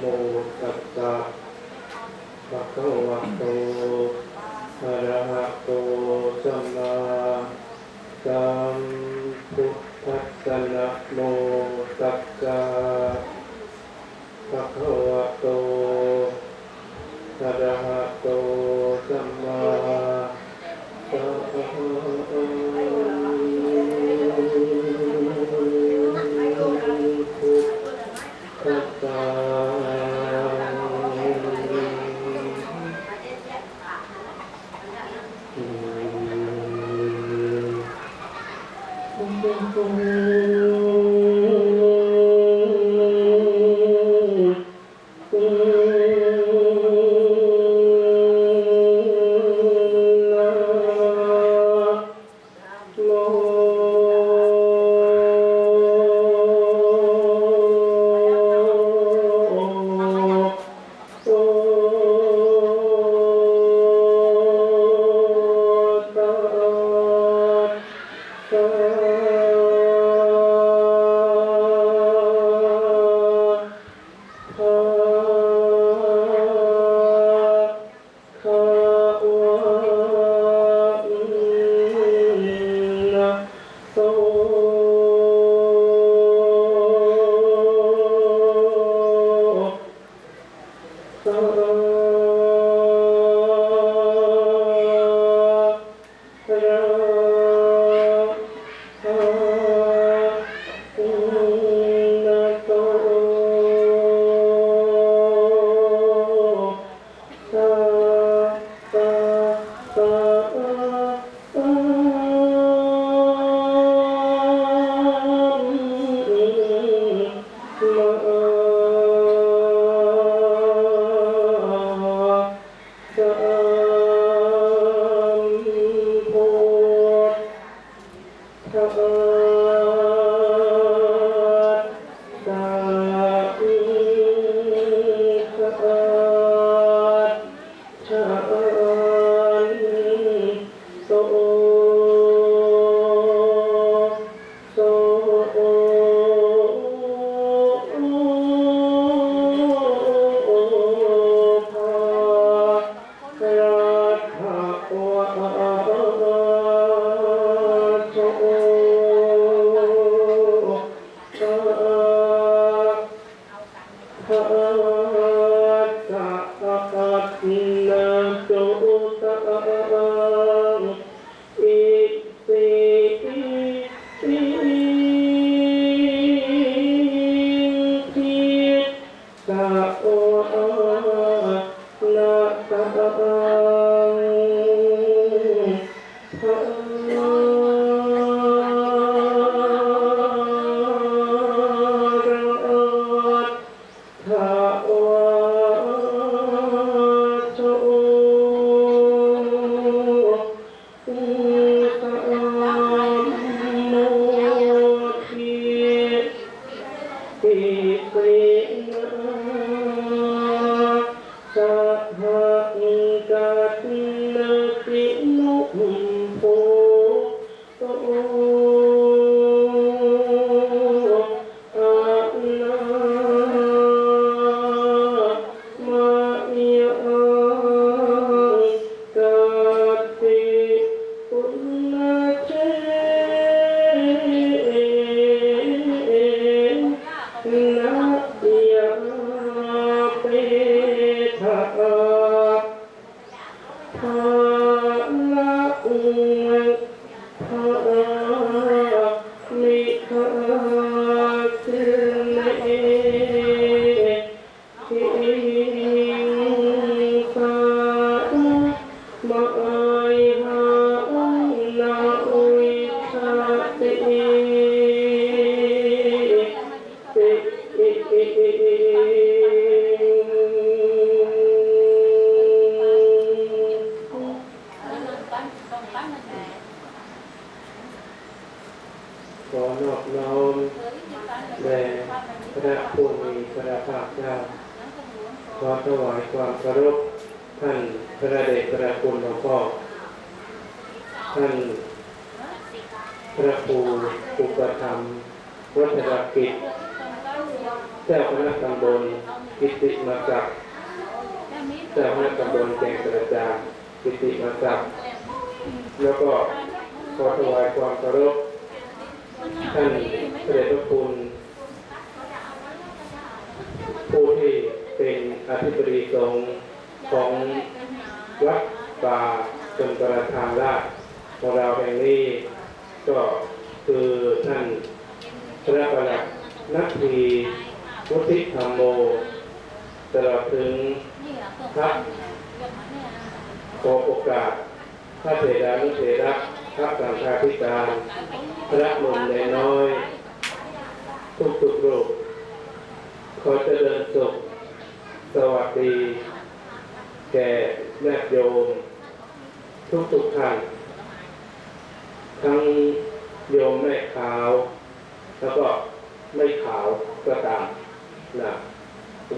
โมตัสสะภะคะวะโตอะระหะโตสัมมาสัมพุทธัสสะนะโม ภ ท่านพระครูอุปธรรมวัฒนกิจเจ้าคณะตำบลกิติมาศักเจ้าคณะตำบลแก่งกระจานกิติมาศักแล้วก็ขอถวายความเคารพท่านพระเดชพระคุณผู้ที่เป็นอธิบดีสงของวัดป่าชนประทานราช ของเราแห่งนี้ก็คือท่านพระประหลัดนักทีวุฒิธรรมโมตลอดถึงพระขอโอกาสพระเถรานุเถระพระสังฆาธิการ พระหนุ่มในน้อย ทุกทุกรูปขอเจริญสุข สวัสดี แก่ญาติโยม ทุกทุกท่าน ทั้งโยมแม่ขาว แล้วก็ไม่ขาวก็ตามนะ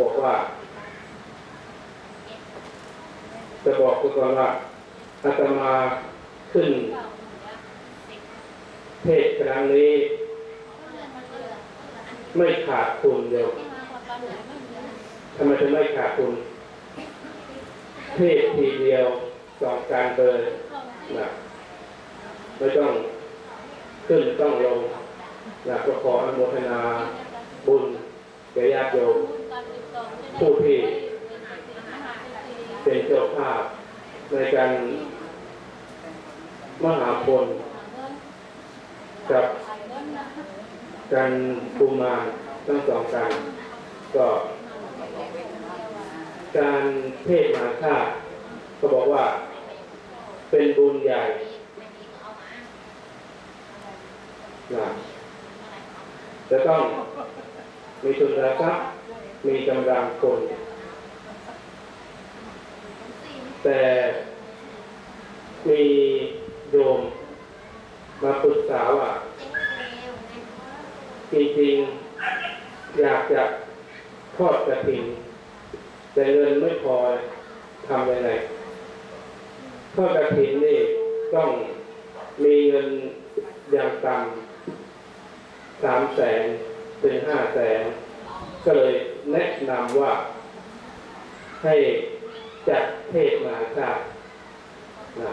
บอกว่าจะบอกทุกคนว่าอาตมาขึ้น เทศครั้งนี้ ไม่ขาดทุนเดียวทำไมถึงไม่ขาดทุนเทศทีเดียวสองการเลยนะ ไม่ต้องขึ้นต้องลงนะก็ขออนุโมทนาบุญแก่ญาติโยมผู้ที่เป็นเจ้าภาพในการมหาพลกับการภูมารทั้งสองการก็การเทศมหาชาก็บอกว่าเป็นบุญใหญ่ นะจะต้องมีทุนทรัพย์มีกำลังคน แต่มีโยมมาปรึกษาว่าจริงๆอยากจะทอดกระถิ่นแต่เงินไม่พอทำยังไงทอดกระถิ่นนี่ต้องมีเงินอย่างต่ำ สามแสนถึงห้าแสนก็เลยแนะนำว่า ให้จัดเทศมหาชาตินะ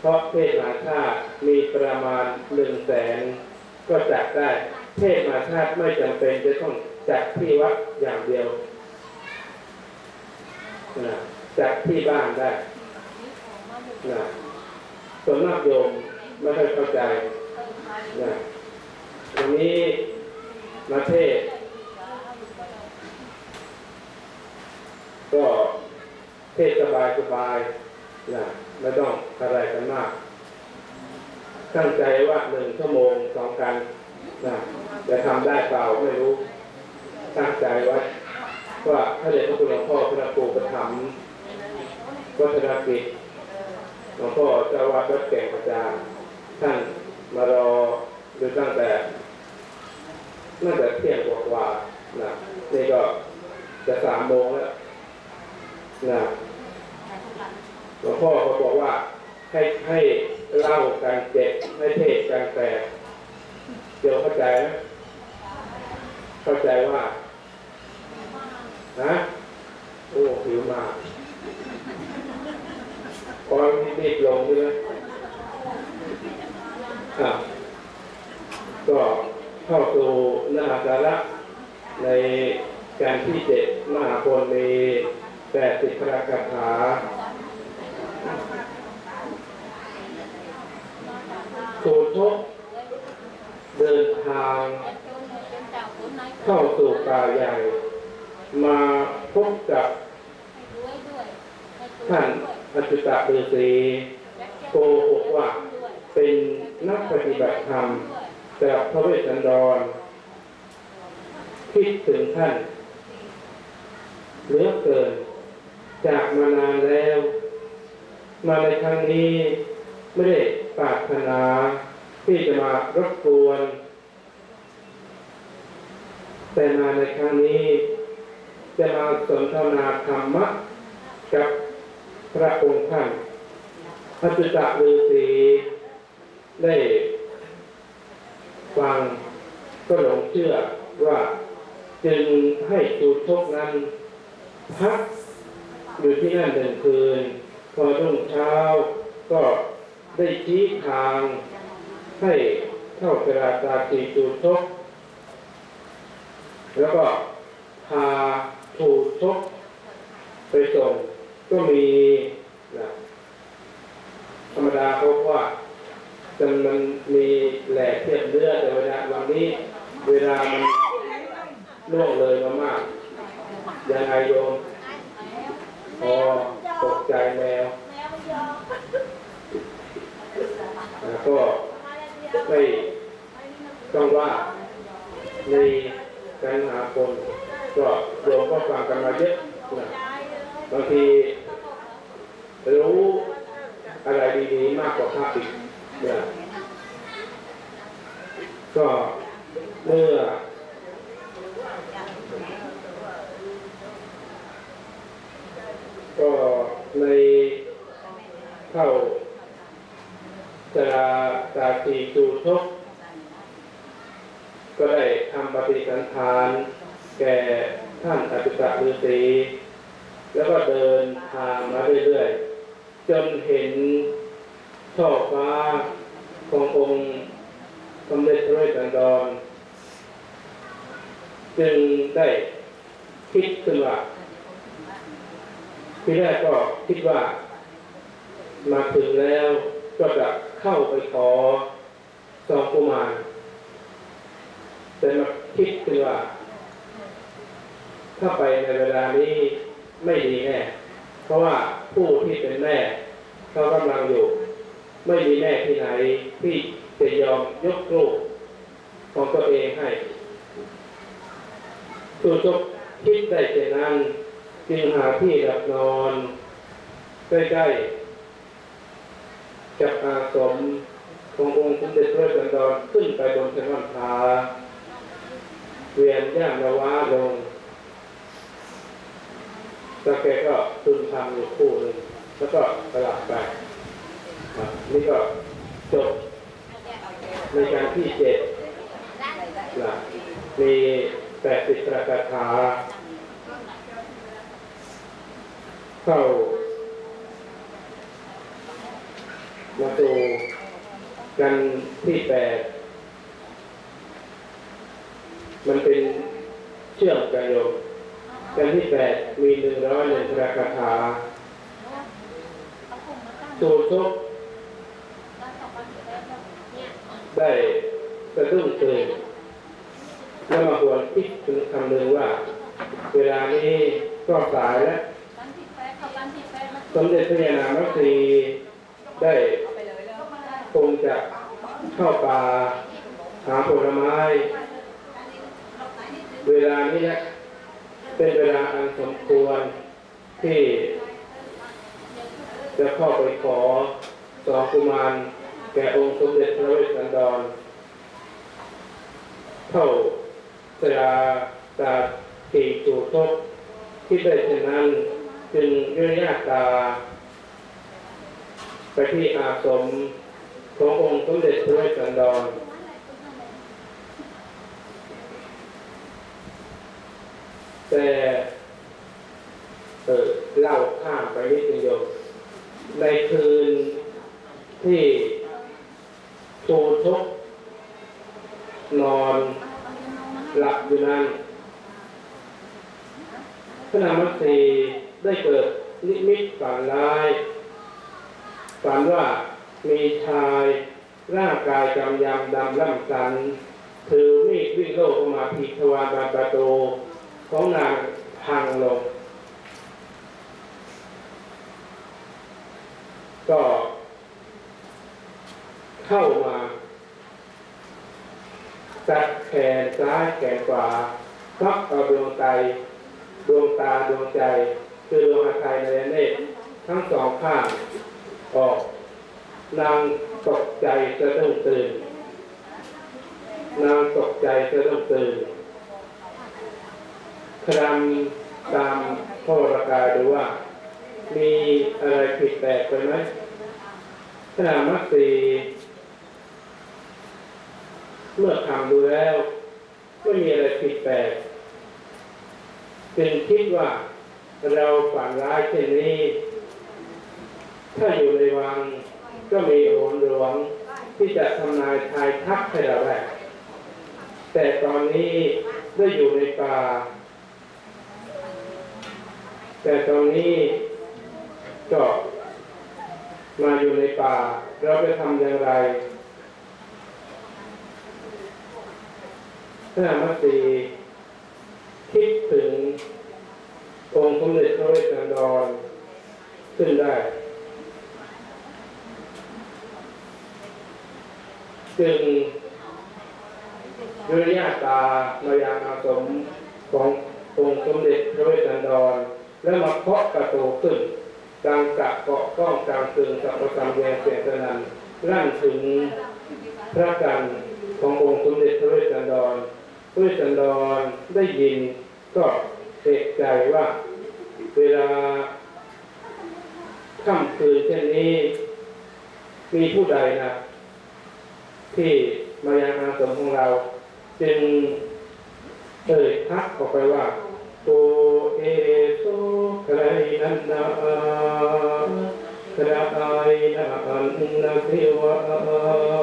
เพราะเทศมหาชาติมีประมาณหนึ่งแสนก็จัดได้ เทศมหาชาติไม่จำเป็นจะต้องจัดที่วัดอย่างเดียวนะจัดที่บ้านได้นะส่วนมากโยมไม่ค่อยเข้าใจนะ วันนี้มาเทศก็เทศสบายสบายนะไม่ต้องอะไรกันมาก ตั้งใจว่าหนึ่งชั่วโมงสองกันนะจะทำได้เปล่าไม่รู้ ตั้งใจไว้ว่าถ้าเด็กพระคุณหลวงพ่อพระครูประถมวัฒนกิจหลวงพ่อเจ้าวัดวัดแก่งกระจานท่านมารอโดูตั้งแต่ น่าจะเที่ยงกว่าๆนะนี่ก็จะสามโมงแล้วนะหลวงพ่อเขาบอกว่าให้ให้เล่าการเจ็บให้เทศการแปลเดี๋ยวเข้าใจไหมเข้าใจว่าฮะโอ้ผิวมากพอรีบลงใช่ไหมอะก็ เข้าสู่เนื้อหาสาระในการที่เจ็ดมหาพลมีแปดสิบพระคาถาสูทกเดินทาง เข้าสู่ป่าใหญ่ มาพบกับท่านอจุตะฤาษีโกหกว่าเป็นนักปฏิบัติธรรม จากพระเวสสันดร คิดถึงท่านเหลือเกิน จากมานานแล้ว มาในครั้งนี้ไม่ได้ปรารถนาที่จะมารบกวน แต่มาในครั้งนี้ จะมาสนทนาธรรมะกับพระองค์ท่านพระจุตะฤาษีได้ ฟังก็หลงเชื่อว่าจึงให้จูทกนั้น พักอยู่ที่นั่นหนึ่งคืน พอรุ่งเช้าก็ได้ชี้ทางให้เข้าเจราตาตีจูทกแล้วก็พาถูกทกไปส่งก็มีนะธรรมดาเขาว่า จนมันมีแหลกเทียบเลือดแต่เวลาวันนี้เวลามันล่วงเลยมามากยังไงโยมพอตกใจแมวแล้วก็ไม่ต้องว่าในการหาคนก็โยมก็ฟังกันมาเยอะนะบางทีรู้อะไรดีๆมากกว่าภาพอีก ก็เมื่อก็ในเข้าจราตาทีจูทกก็ได้ทำปฏิสันทาน แก่ท่านอภิตะฤาษีแล้วก็เดินทางมาเรื่อยๆ จนเห็น ช่อฟ้าขององค์สมเด็จพระสันดร จึงได้คิดขึ้นว่าทีแรกก็คิดว่า มาถึงแล้วก็จะเข้าไปขอซองกุมารแต่มาคิดคือว่า ถ้าไปในเวลานี้ไม่ดีแน่ เพราะว่าผู้ที่เป็นแม่เขากำลังอยู่ ไม่มีแม่ที่ไหนที่จะยอมยกลูกของตัวเองให้ตัวจบคิดได้เช่นนั้นจึงหาที่หลับนอนใกล้ๆกับอาสมขององค์สมเด็จพระสันดรขึ้นไปบนชนวนผาเวียนย่างนวาลงแล้วแกก็พึมพำอยู่คู่หนึ่งแล้วก็สลับไป อะนี่ก็จบในการที่เจ็ดนะมีแปดสิบประกาถาเข้ามาดูกันที่แปดมันเป็นเชื่อมกันโยมกันที่แปดมีหนึ่งร้อยหนึ่งพระคาถาสูชก ได้สะดุ้งตื่นแล้วมาหวนคิดถึงคำหนึ่งว่า เวลานี้ก็สายแล้วสมเด็จพระยานามพรีได้คงจะเข้าป่าหาผลไม้ เวลานี้เป็นเวลาอันสมควรที่ จะเข้าไปขอสองกุมาร แก่องค์สมเด็จพระเวสสันดรเข้าสลาตาตีจูทกที่ได้เช่นนั้นจึงเยื่อญาตาไปที่อาสมขององค์สมเด็จพระเวสสันดรแต่เออเล่าข้ามไปนิดนึงโยมในคืนที่ โชทกนอนหลับอยู่นั้นพระนามสีได้เกิดนิมิตฝันร้ายฝันว่ามีชายร่างกายกำยำดำล่ำสันถือมีดวิ่งโลกออกมาผีทวารบานประตูของนางพังลง ก็ เข้ามาจัดแขนซ้ายแขนขวาพักเอาดวงใจดวงตาดวงใจ คือดวงอาคายในเนตทั้งสองข้างออกนางตกใจสะดุ้งตื่นนางตกใจสะดุ้งตื่นครำตามพ่อระกายดูว่า มีอะไรผิดแปลกไปไหมขณะมักสี เมื่อคำดูแล้วไม่มีอะไรผิดแปลกจึงคิดว่าเราฝันร้ายเช่นนี้ ถ้าอยู่ในวังก็มีโหนหลวงที่จะทำนายทายทักให้เราได้แต่ตอนนี้ได้อยู่ในป่า แต่ตอนนี้ก็มาอยู่ในป่า เราจะทำอย่างไร ถ้ามัตสีคิดถึงองค์สมเด็จพระเวสสันดรขึ้นได้จึงด้วยญาตามายังอาสมขององค์สมเด็จพระเวสสันดร แล้วมาเคาะประตูขึ้นดังกะเกาะก้องกลางคืนกับประสามแยงเสียงสนั่นลั่นถึงพระกันขององค์สมเด็จพระเวสสันดร พระเวสสันดรได้ยินก็เอกใจว่า เวลาค่ำคืนเช่นนี้ มีผู้ใดนะที่มายังอาสมของเรา จึงเอ่ยทักออกไปว่าโอเอโซใครนันนาใครนันนาเทวา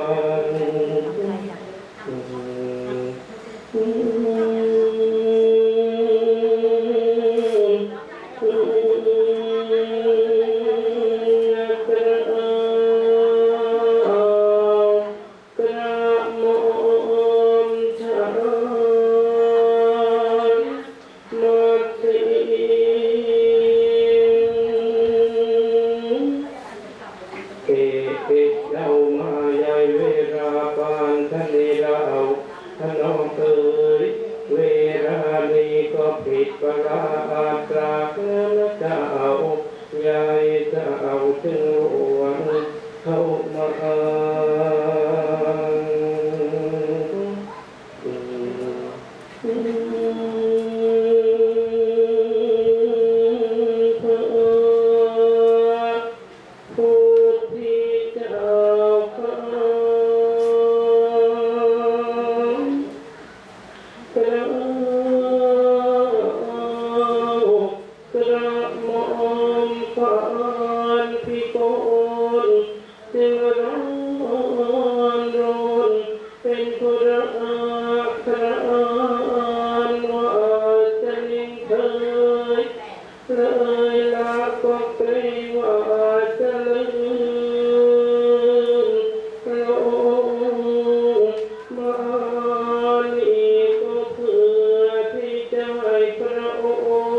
يقرؤون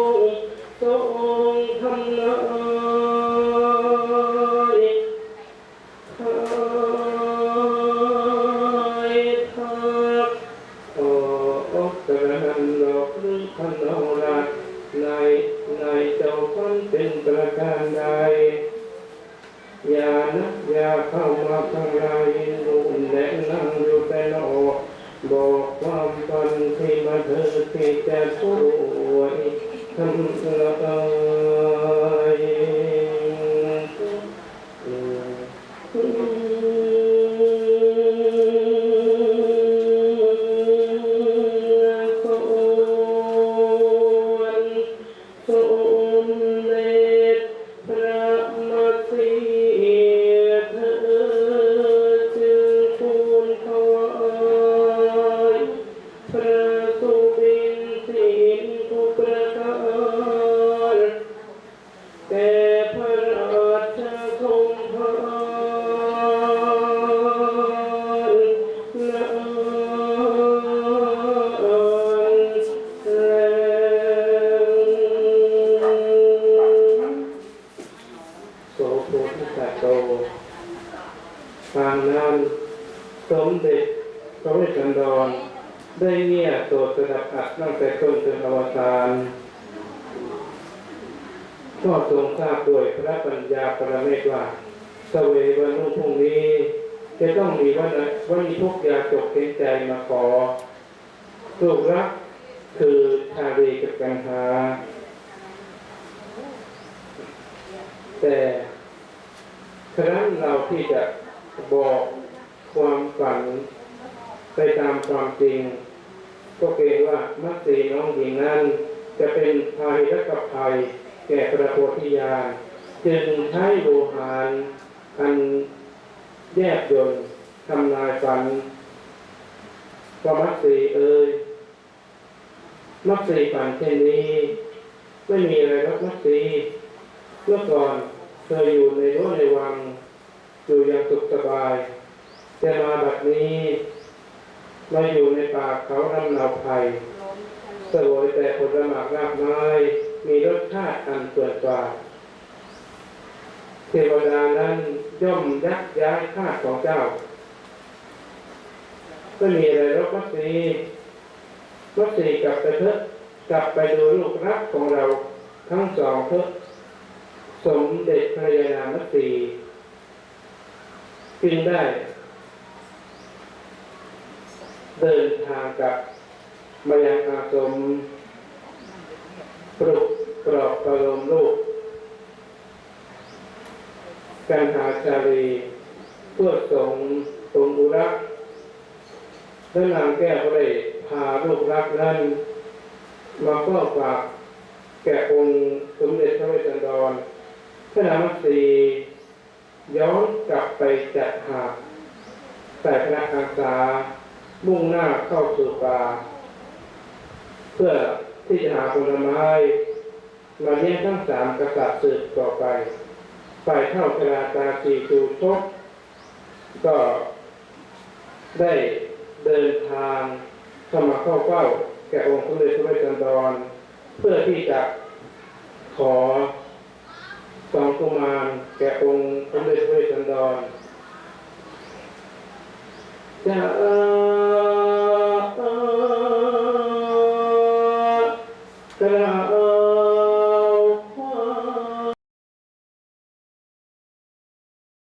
มีวันวันทุกอยาจกเกณฑ์ใจมาขอลูกรักคือชาลีกับกังหาแต่ครั้นเราที่จะบอกความฝันไปตามความจริง ก็เกรงว่ามัตสีน้องหญิงนั้น จะเป็นภัยและกับภัย แก่พระโพธิญาณจึงใช้โลหานอันแยบยนต์ ทำนายฝันว่ามัตสีเอ่ยมัตสีฝันเช่นนี้ ไม่มีอะไรรอกมัตสีเมื่อก่อนเคยอยู่ในรั้วในวัง อยู่อย่างสุขสบาย แต่มาแบบนี้มาอยู่ในป่าเขาลำเนาไผ่สวยแต่ผลหมากรากไม้มีรสชาติอันเกิดกว่าเทวดานั้นย่อมยักย้ายข้าของเจ้า ไม่มีอะไรรบมัสีมัสีกลับไปเถอะกลับไปดูลูกรักของเราทั้งสองเถอะสมเด็จพระยานามัสีจึงได้ เดินทางกับมายังอาสมปลุกปลอบประโลมลูกการหาชาลีเพื่อสงตรงอุรัก และนางแก้วก็ได้พาลูกรักนั้นมาเฝ้าฝากแก่องค์สมเด็จพระเวสสันดรพระนามสีย้อนกลับไปจัดหาแต่พระอาสามุ่งหน้าเข้าสู่ป่าเพื่อที่จะหาผลไม้มาเลี้ยงทั้งสามกษัตริย์สืบต่อไป ฝ่ายเท่าพราตาสีจูชกก็ได้ เดินทางเข้ามาเข้าเฝ้า แก่องค์พระเดชพระเวสสันดรเพื่อที่จะขอสองกุมารแก่องค์พระเดชพระเวสสันดรจะ